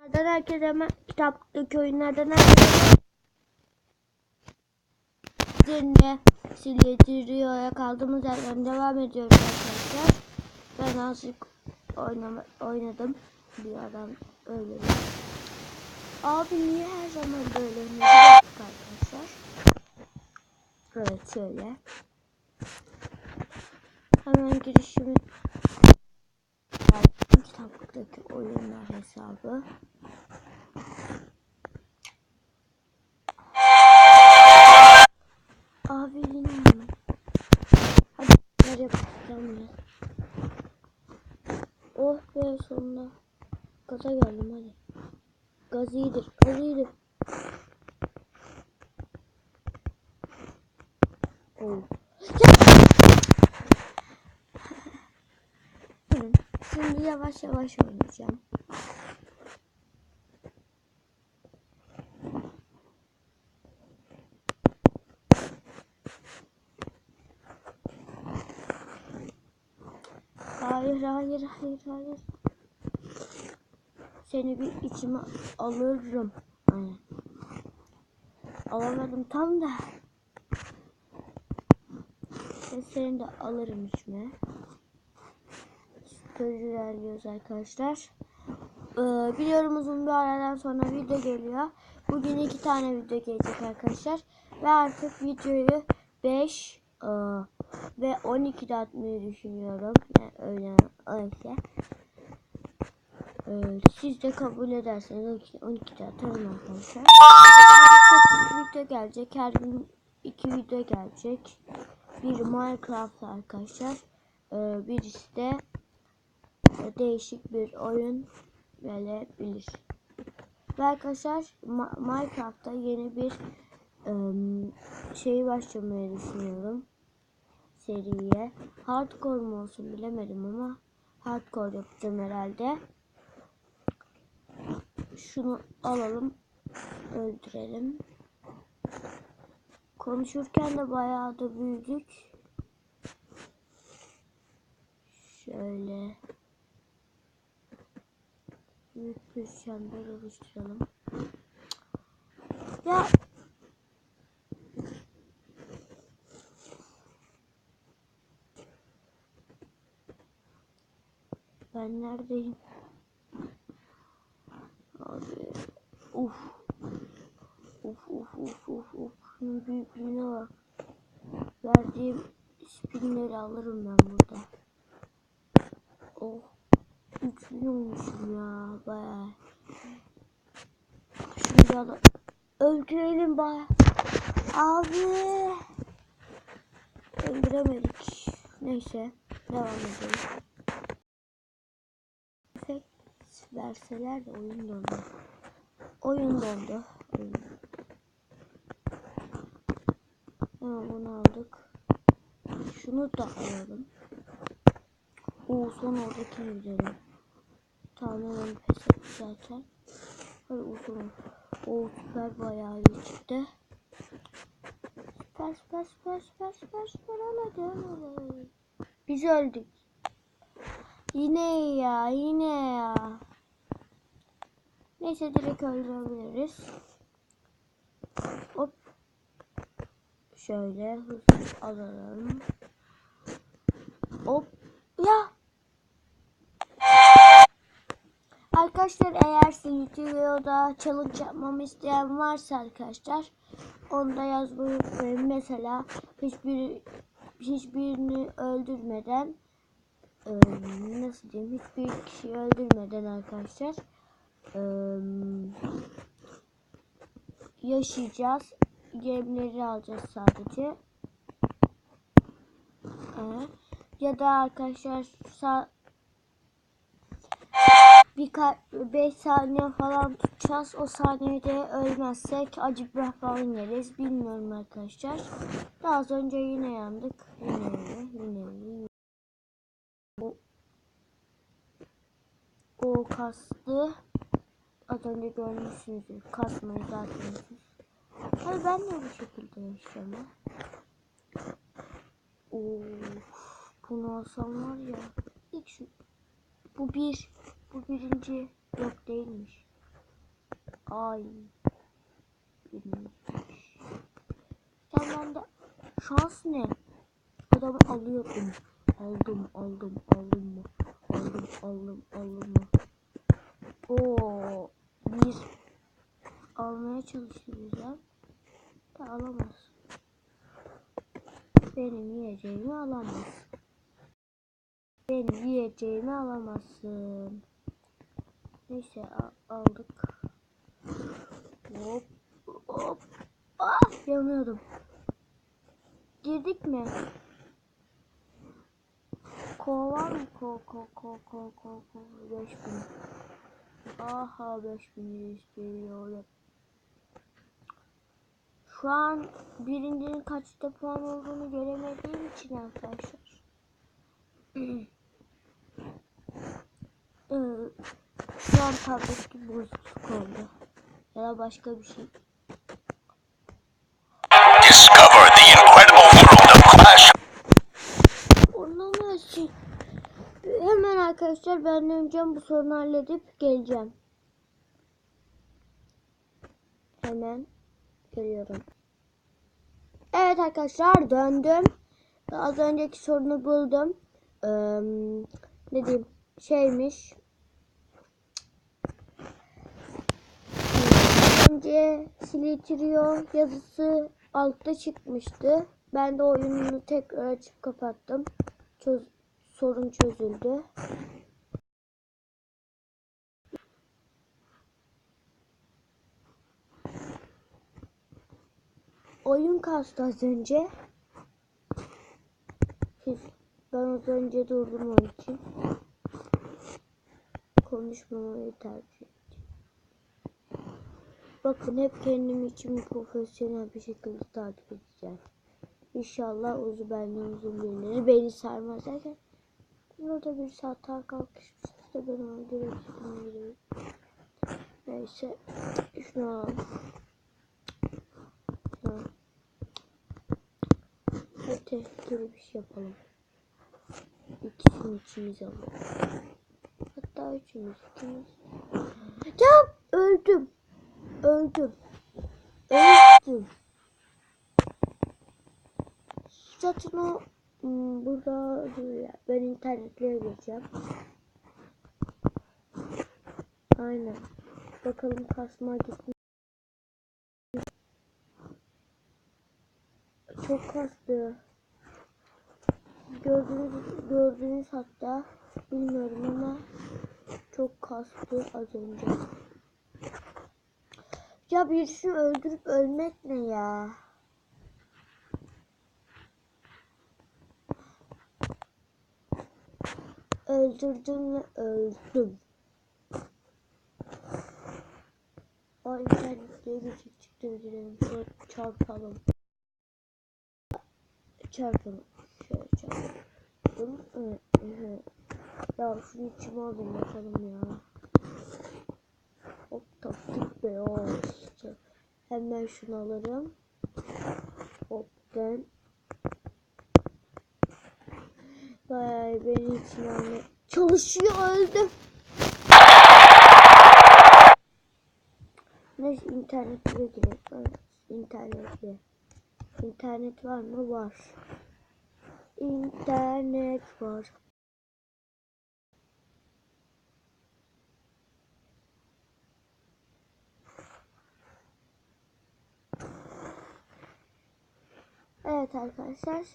Nereden herkese hemen kitaptaki oyunlardan herkese Dinle Silyetirio'ya kaldığımız yerden devam ediyoruz arkadaşlar. Ben azıcık oynama, oynadım. Bir adam öyle. Abi niye her zaman böyle oynuyor? Arkadaşlar. Evet şöyle. Hemen girişimi kitaptaki oyunlar hesabı. Abi yine mi? Hadi nereye yapacağım ya? Oh be sonunda. Gaza geldim hadi. Gaz iyidir, gaz iyidir. Oh. Hı, Şimdi yavaş yavaş oynayacağım. Hayır, hayır, hayır, hayır. Seni bir içime alırım. Alamadım tam da. Seni de alırım içime. Süper ilerliyoruz arkadaşlar. Ee, biliyorum uzun bir aradan sonra video geliyor. Bugün iki tane video gelecek arkadaşlar. Ve artık videoyu 5 e, ve 12'de atmayı düşünüyorum. Yani öyle öyle. Ee, siz de kabul ederseniz 12'de atarım arkadaşlar. Çok video gelecek. Her gün iki video gelecek. Bir Minecraft arkadaşlar. Ee, birisi de e, değişik bir oyun gelebilir. Ve arkadaşlar Minecraft'ta yeni bir ım, şey başlamayı düşünüyorum. Seriye. Hardcore mu olsun bilemedim ama hardcore yapacağım herhalde. Şunu alalım. Öldürelim. Konuşurken de bayağı da büyüdük. Şöyle büyük bir çember oluşturalım. Ya ben neredeyim? Abi uf uf uf uf uf uf şunun büyüklüğüne bak. Verdiğim spinleri alırım ben burada. Oh 3000 olmuşum ya bayağı. Şimdi adam öldürelim bari. Abi. Öldüremedik. Neyse devam edelim. Efekt verseler de oyun dondu. Oyun dondu. Oyun. Hemen bunu aldık. Şunu da alalım. Oo son oradakini gidelim. Tamam hemen pes etti zaten. Hadi uzun. O süper bayağı iyi çıktı. Süper süper süper süper süper süper hadi hadi. Biz öldük. Yine ya yine ya. Neyse direkt öldürebiliriz. Hop. Şöyle hızlı alalım. Hop. Ya. Arkadaşlar eğer videoda challenge yapmamı isteyen varsa arkadaşlar onu da yazmayı unutmayın. Mesela hiçbir hiçbirini öldürmeden e, nasıl diyeyim hiçbir kişiyi öldürmeden arkadaşlar e, yaşayacağız. Gemleri alacağız sadece. E, ya da arkadaşlar sa birkaç 5 saniye falan tutacağız. O saniyede ölmezsek acı biber falan. Bilmiyorum arkadaşlar. Daha az önce yine yandık. Yine öyle. Yine öyle. O, o kastı. Az önce görmüşsünüzdür. Kasmayı zaten. Hayır ben de bu şekilde yaşıyorum. ya. Of, bunu alsam var ya. İlk şu. Bu bir. Bu birinci yok değilmiş. Ay. Birinci. Sen bende şans ne? Adamı alıyordum. Aldım, aldım, aldım mı? Aldım, aldım, aldım mı? Oo, bir almaya güzel. Da alamaz. Benim yiyeceğimi alamaz. Benim yiyeceğimi alamazsın. Neyse aldık. Hop hop. Ah yanıyordum. Girdik mi? Ko var mı? Ko ko ko ko ko ko. 5000. Aha 5000 istiyorum. Şu an birincinin kaçta puan olduğunu göremediğim için arkadaşlar. Ee, Şu an tablette bozukluk oldu. Ya da başka bir şey. Discover the incredible world of Clash Olamazsın. Hemen arkadaşlar ben döneceğim bu sorunu halledip geleceğim. Hemen geliyorum. Evet arkadaşlar döndüm. Az önceki sorunu buldum. Ee, ne diyeyim şeymiş. Önce Slitrio yazısı altta çıkmıştı. Ben de oyununu tekrar açıp kapattım. Çöz sorun çözüldü. Oyun kastı az önce. Siz, ben az önce durdum onun için. Konuşmamayı tercih. Bakın hep kendim için profesyonel bir şekilde takip edeceğim. İnşallah uzun benden uzun birileri beni sarmaz derken burada bir saat daha kalkışmıştı da ben gidiyorum. Neyse şunu alalım. Tehlikeli bir şey yapalım. İkisini içimize alalım. Hatta üçümüz ikimiz. Ya öldüm. Öldüm. Öldüm. Zaten o hmm, burada dur ya. Ben internetle gireceğim. Aynen. Bakalım kasma gitmiş. Çok kastı. Gördüğünüz, gördüğünüz hatta bilmiyorum ama çok kastı az önce. Ya birisini öldürüp ölmek ne ya? Öldürdüm ve öldüm. O internette geçik çıktı diyelim. Şöyle çarpalım. Çarpalım. Şöyle çarpalım. Evet. Ya şunu içime alayım bakalım ya. Hop taktik be o işte. Hemen şunu alırım. Hop ben. Vay beni içine almaya çalışıyor öldüm. Neyse internete girelim. İnternetle. İnternet var mı? Var. İnternet var. Evet arkadaşlar.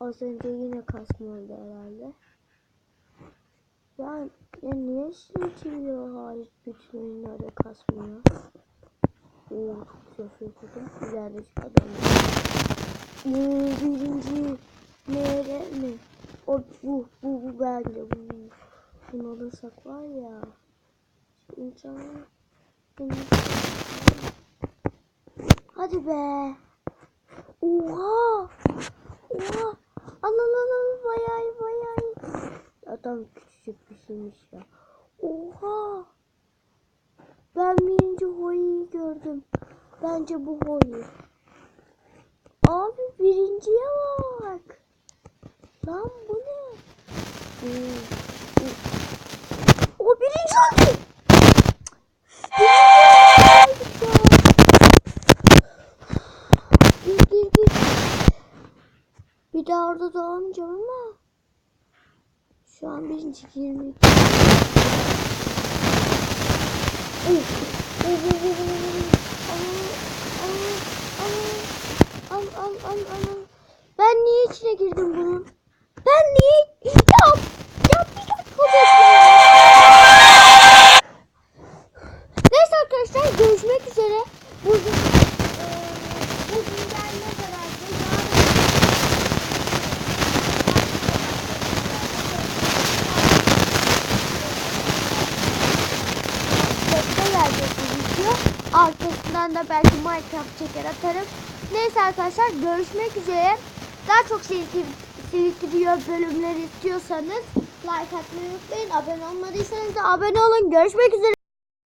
Az önce yine kasma oldu herhalde. Ya, ya niye siltiliyor hariç bütün oyunlarda kasmıyor? Oo çok güzel okudum. İlerideki adam. Ee, birinci nere mi? O bu bu bu bence bu. Bunu alırsak var ya. İnsanlar Hadi be. Oha. Oha. Al al al bayağı bayağı. Adam küçücük bir şeymiş ya. Oha. Ben birinci Hoyi'yi gördüm. Bence bu Hoyi. Abi birinciye bak. Lan bu ne? Oo. O birinci orada dolamayacağım ama. Şu an birinci 20. Al al al al al. Ben niye içine girdim bunun? Ben niye? Arkasından da belki Minecraft çeker atarım. Neyse arkadaşlar görüşmek üzere. Daha çok Silki video bölümleri istiyorsanız like atmayı unutmayın. Abone olmadıysanız da abone olun. Görüşmek üzere.